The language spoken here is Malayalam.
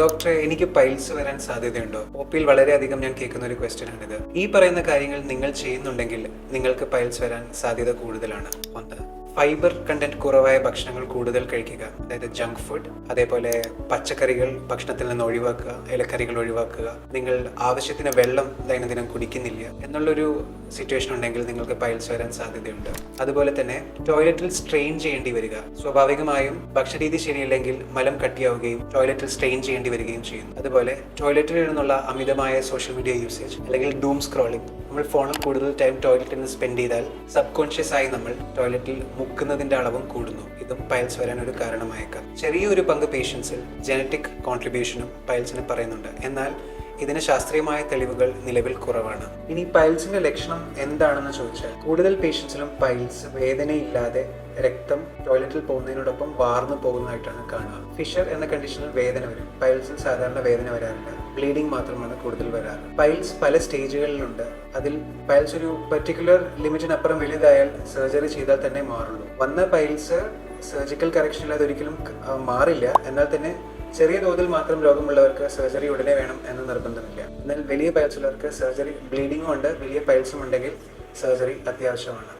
ഡോക്ടറെ എനിക്ക് പൈൽസ് വരാൻ സാധ്യതയുണ്ടോ? ഒപ്പിയിൽ വളരെയധികം ഞാൻ കേൾക്കുന്ന ഒരു ക്വസ്റ്റ്യൻ ആണിത് ഈ പറയുന്ന കാര്യങ്ങൾ നിങ്ങൾ ചെയ്യുന്നുണ്ടെങ്കിൽ നിങ്ങൾക്ക് പൈൽസ് വരാൻ സാധ്യത കൂടുതലാണ്. ഒന്ന്. ഫൈബർ കണ്ടന്റ് കുറവായ ഭക്ഷണങ്ങൾ കൂടുതൽ കഴിക്കുക. അതായത് ജങ്ക് ഫുഡ് അതേപോലെ പച്ചക്കറികൾ ഭക്ഷണത്തിൽ നിന്ന് ഒഴിവാക്കുക ഇലക്കറികൾ ഒഴിവാക്കുക. നിങ്ങൾ ആവശ്യത്തിന് വെള്ളം ദൈനംദിനം കുടിക്കുന്നില്ല എന്നുള്ളൊരു സിറ്റുവേഷൻ ഉണ്ടെങ്കിൽ നിങ്ങൾക്ക് പൈൽസ് വരാൻ സാധ്യതയുണ്ട്. അതുപോലെ തന്നെ ടോയ്ലറ്റിൽ സ്ട്രെയിൻ ചെയ്യേണ്ടി വരിക. സ്വാഭാവികമായും ഭക്ഷണരീതി ശരിയില്ലെങ്കിൽ മലം കട്ടിയാവുകയും ടോയ്ലറ്റിൽ സ്ട്രെയിൻ ചെയ്യേണ്ടി വരികയും ചെയ്യുന്നു അതുപോലെ ടോയ്ലറ്റിൽ നിന്നുള്ള അമിതമായ സോഷ്യൽ മീഡിയ യൂസേജ് അല്ലെങ്കിൽ ഡൂം സ്ക്രോളിംഗ് നമ്മൾ ഫോണിൽ കൂടുതൽ ടൈം ടോയ്ലറ്റിൽ നിന്ന് സ്പെൻഡ് ചെയ്താൽ സബ് കോൺഷ്യസ് ആയി നമ്മൾ ടോയ്ലറ്റിൽ മുക്കുന്നതിന്റെ അളവും കൂടുന്നു. ഇതും പൈൽസ് വരാൻ ഒരു കാരണമായേക്കാം. ചെറിയൊരു പങ്ക് പേഷ്യൻസിൽ ജനറ്റിക് കോൺട്രിബ്യൂഷനും പൈൽസിന് പറയുന്നുണ്ട്. എന്നാൽ ഇതിന് ശാസ്ത്രീയമായ തെളിവുകൾ നിലവിൽ കുറവാണ്. ഇനി പൈൽസിന്റെ ലക്ഷണം എന്താണെന്ന് ചോദിച്ചാൽ കൂടുതൽ പേഷ്യൻസിലും പൈൽസ് വേദനയില്ലാതെ രക്തം ടോയ്ലറ്റിൽ പോകുന്നതിനോടൊപ്പം വാർന്നു പോകുന്നതായിട്ടാണ് കാണുക. ഫിഷർ എന്ന കണ്ടീഷനിൽ വേദന വരും. പൈൽസിൽ സാധാരണ വേദന വരാറില്ല. ബ്ലീഡിംഗ് മാത്രമാണ് കൂടുതൽ വരാറ്. പൈൽസ് പല സ്റ്റേജുകളിലുണ്ട്. അതിൽ പൈൽസ് ഒരു പെർട്ടിക്കുലർ ലിമിറ്റിനപ്പുറം വലുതായാൽ സർജറി ചെയ്താൽ തന്നെ മാറുള്ളൂ. വന്ന പൈൽസ് സർജിക്കൽ കറക്ഷൻ ഇല്ലാതെ ഒരിക്കലും മാറില്ല. എന്നാൽ തന്നെ ചെറിയ തോതിൽ മാത്രം രോഗമുള്ളവർക്ക് സർജറി ഉടനെ വേണം എന്ന് നിർബന്ധമില്ല. എന്നാൽ വലിയ പൈൽസ് ഉള്ളവർക്ക് സർജറി ബ്ലീഡിംഗും ഉണ്ട് വലിയ പൈൽസും ഉണ്ടെങ്കിൽ സർജറി അത്യാവശ്യമാണ്.